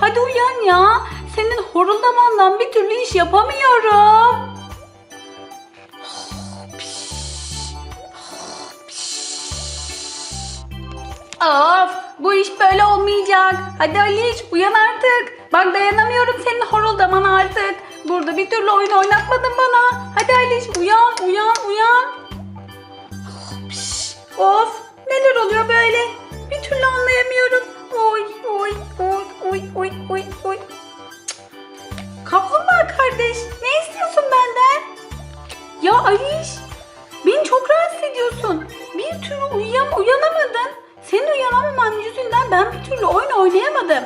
Hadi uyan ya. Senin horuldamandan bir türlü iş yapamıyorum. Of bu iş böyle olmayacak. Hadi Aliş uyan artık. Bak dayanamıyorum senin horuldamana artık. Burada bir türlü oyun oynatmadın bana. Hadi Aliş uyan uyan uyan. Of neler oluyor böyle? Bir türlü anlayamıyorum. Oy oy oy oy oy oy oy. Kaplumbağa kardeş ne istiyorsun benden? Ya Aliş beni çok rahatsız ediyorsun. Bir türlü uyuyam uyanamadın. Senin uyanamaman yüzünden ben bir türlü oyun oynayamadım.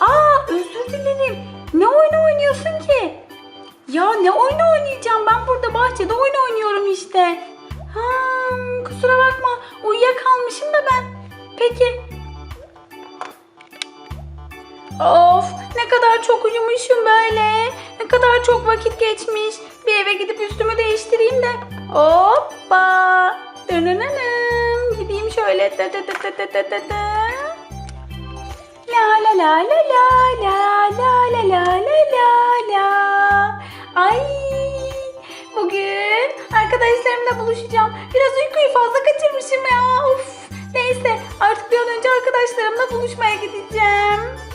Aa özür dilerim. Ne oyunu oynuyorsun ki? Ya ne oyunu oynayacağım? Ben burada bahçede oyun oynuyorum işte. Ha, kusura bakma. Uyuyakalmışım da ben. Peki. Of ne kadar çok uyumuşum böyle. Ne kadar çok vakit geçmiş. Bir eve gidip üstümü değiştireyim de. Hoppa. Dönönönüm. Gideyim şöyle. Dı dı dı dı dı dı dı. La la la la la la la la la la la la. Ay bugün arkadaşlarımla buluşacağım. Biraz uykuyu fazla kaçırmışım ya. Of. Neyse artık bir an önce arkadaşlarımla buluşmaya gideceğim.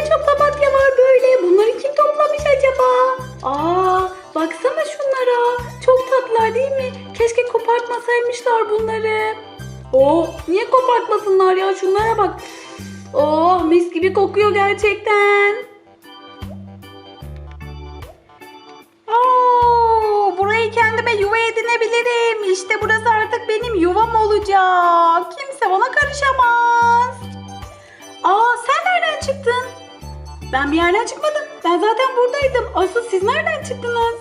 Ne çok papatya var böyle. Bunları kim toplamış acaba? Aa, baksana şunlara. Çok tatlılar değil mi? Keşke kopartmasaymışlar bunları. Oo, niye kopartmasınlar ya? Şunlara bak. Oh, mis gibi kokuyor gerçekten. Oo, burayı kendime yuva edinebilirim. İşte burası artık benim yuvam olacak. Kimse bana karışamaz. Aa sen? Ben bir yerden çıkmadım. Ben zaten buradaydım. Asıl siz nereden çıktınız?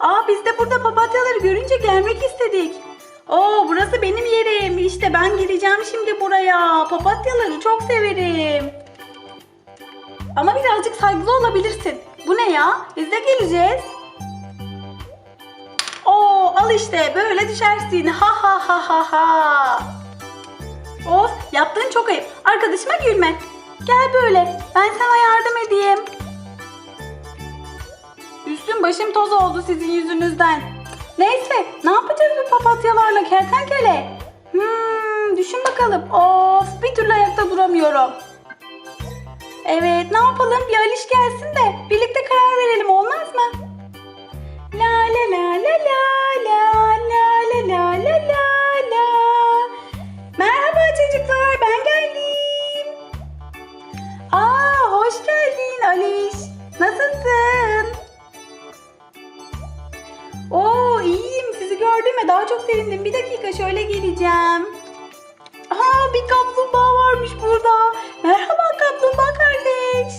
Aa biz de burada papatyaları görünce gelmek istedik. Oo burası benim yerim. İşte ben gireceğim şimdi buraya. Papatyaları çok severim. Ama birazcık saygılı olabilirsin. Bu ne ya? Biz de geleceğiz. Oo al işte böyle düşersin. Ha ha ha ha ha. Of yaptığın çok ayıp. Arkadaşıma gülme. Gel böyle. Ben sana yardım edeyim. Üstüm başım toz oldu sizin yüzünüzden. Neyse ne yapacağız bu papatyalarla kertenkele? Hmm, düşün bakalım. Of bir türlü ayakta duramıyorum. Evet ne yapalım bir Aliş Nasılsın? Oo iyiyim sizi gördüğüme daha çok sevindim. Bir dakika şöyle geleceğim. Aa bir kaplumbağa varmış burada. Merhaba kaplumbağa kardeş.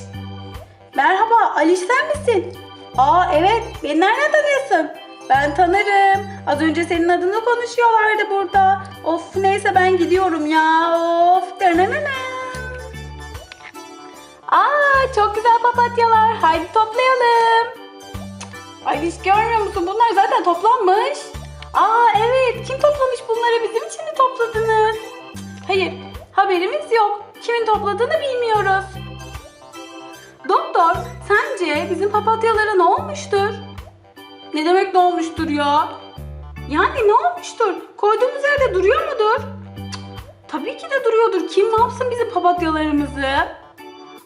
Merhaba Aliş sen misin? Aa evet beni nereden tanıyorsun? Ben tanırım. Az önce senin adını konuşuyorlardı burada. Of neyse ben gidiyorum ya. Of. Dönenene. Aa çok güzel papatyalar. Haydi toplayalım. Aliş görmüyor musun? Bunlar zaten toplanmış. Aa evet. Kim toplamış bunları? Bizim için mi topladınız? Hayır. Haberimiz yok. Kimin topladığını bilmiyoruz. Doktor, sence bizim papatyalara ne olmuştur? Ne demek ne olmuştur ya? Yani ne olmuştur? Koyduğumuz yerde duruyor mudur? Cık, tabii ki de duruyordur. Kim ne yapsın bizim papatyalarımızı?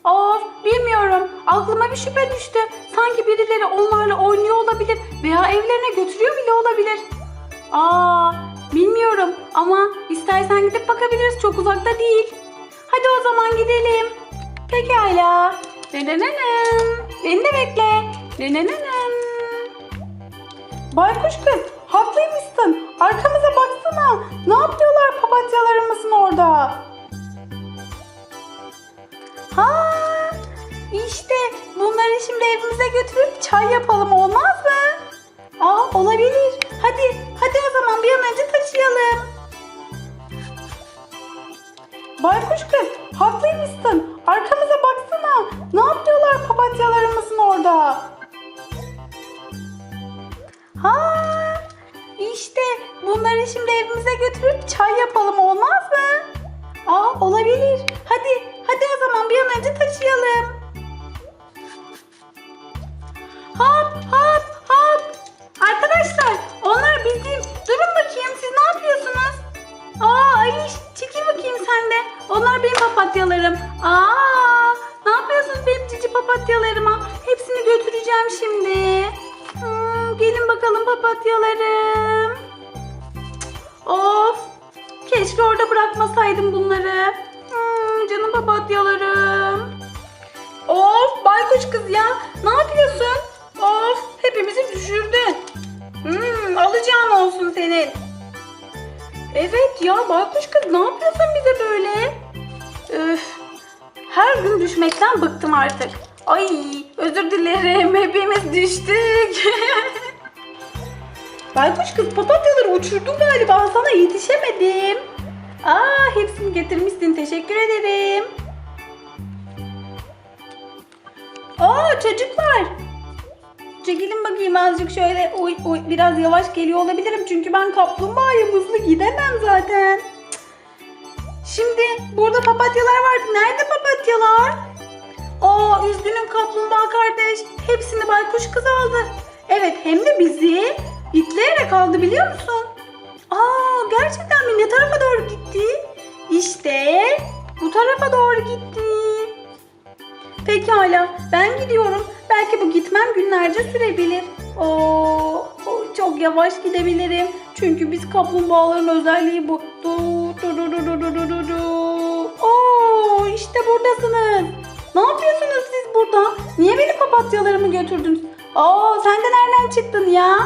Of bilmiyorum. Aklıma bir şüphe düştü. Sanki birileri onlarla oynuyor olabilir veya evlerine götürüyor bile olabilir. Aa bilmiyorum ama istersen gidip bakabiliriz. Çok uzakta değil. Hadi o zaman gidelim. Pekala. Nenenenem. Beni de bekle. Nenenenem. Baykuş kız haklıymışsın. Arkamıza baksana. Ne yapıyorlar papatyalarımızın orada? Ha, işte bunları şimdi evimize götürüp çay yapalım olmaz mı? Aa olabilir. Hadi, hadi o zaman bir an önce taşıyalım. Baykuş kız, haklıymışsın. Arkamıza baksana. Ne yapıyorlar papatyalarımızın orada? Ha, işte bunları şimdi evimize götürüp çay yapalım olmaz mı? Aa olabilir. Hadi hadi o zaman bir an önce taşıyalım. Hop hop hop. Arkadaşlar onlar bizim. Durun bakayım siz ne yapıyorsunuz? Aa Ayş çekil bakayım sen de. Onlar benim papatyalarım. Aa ne yapıyorsunuz benim cici papatyalarıma? Hepsini götüreceğim şimdi. Hmm, gelin bakalım papatyalarım. Of. Keşke orada bırakmasaydım bunları. Hmm, canım papatyalarım. Of baykuş kız ya. Ne yapıyorsun? Of hepimizi düşürdün. Hmm, alacağım olsun senin. Evet ya baykuş kız ne yapıyorsun bize böyle? Üf. Her gün düşmekten bıktım artık. Ay özür dilerim hepimiz düştük. baykuş kız papatyaları uçurdun galiba sana yetişemedim. Aa hepsini getirmişsin teşekkür ederim. Aa çocuklar. Çekilin bakayım azıcık şöyle. Oy, oy, biraz yavaş geliyor olabilirim çünkü ben kaplumbağayım hızlı gidemem zaten. Şimdi burada papatyalar vardı. Nerede papatyalar? Aa üzgünüm kaplumbağa kardeş. Hepsini baykuş kız aldı. Evet hem de bizi itleyerek aldı biliyor musun? Aa gerçekten mi? Ne tarafa doğru gitti? İşte bu tarafa doğru gitti. Pekala ben gidiyorum. Belki bu gitmem günlerce sürebilir. Oo, çok yavaş gidebilirim. Çünkü biz kaplumbağaların özelliği bu. Du, du, du, du, du, du, du, du. Oo, oh, işte buradasınız. Ne yapıyorsunuz siz burada? Niye beni papatyalarımı götürdünüz? Oo, sen de nereden çıktın ya?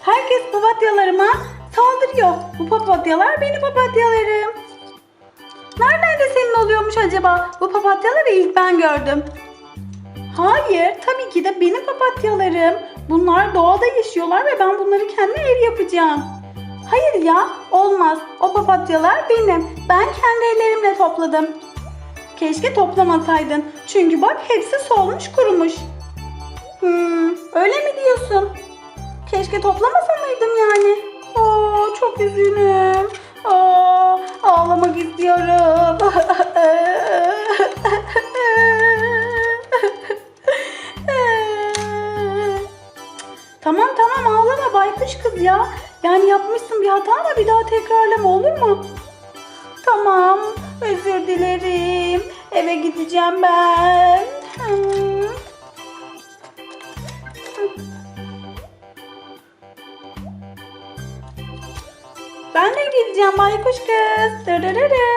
Herkes papatyalarıma saldırıyor. Bu papatyalar benim papatyalarım. Nereden de senin oluyormuş acaba? Bu papatyaları ilk ben gördüm. Hayır, tabii ki de benim papatyalarım. Bunlar doğada yaşıyorlar ve ben bunları kendime ev yapacağım. Hayır ya, olmaz. O papatyalar benim. Ben kendi ellerimle topladım. Keşke toplamasaydın. Çünkü bak hepsi solmuş kurumuş. Hmm, öyle mi diyorsun? Keşke toplamasa mıydım yani? Oo, çok üzgünüm. Aa, ağlamak istiyorum. tamam tamam ağlama baykuş kız ya. Yani yapmışsın bir hata ama bir daha tekrarlama olur mu? Tamam özür dilerim. Eve gideceğim ben. Hmm. Ben de gideceğim baykuş kız. Dırırırı.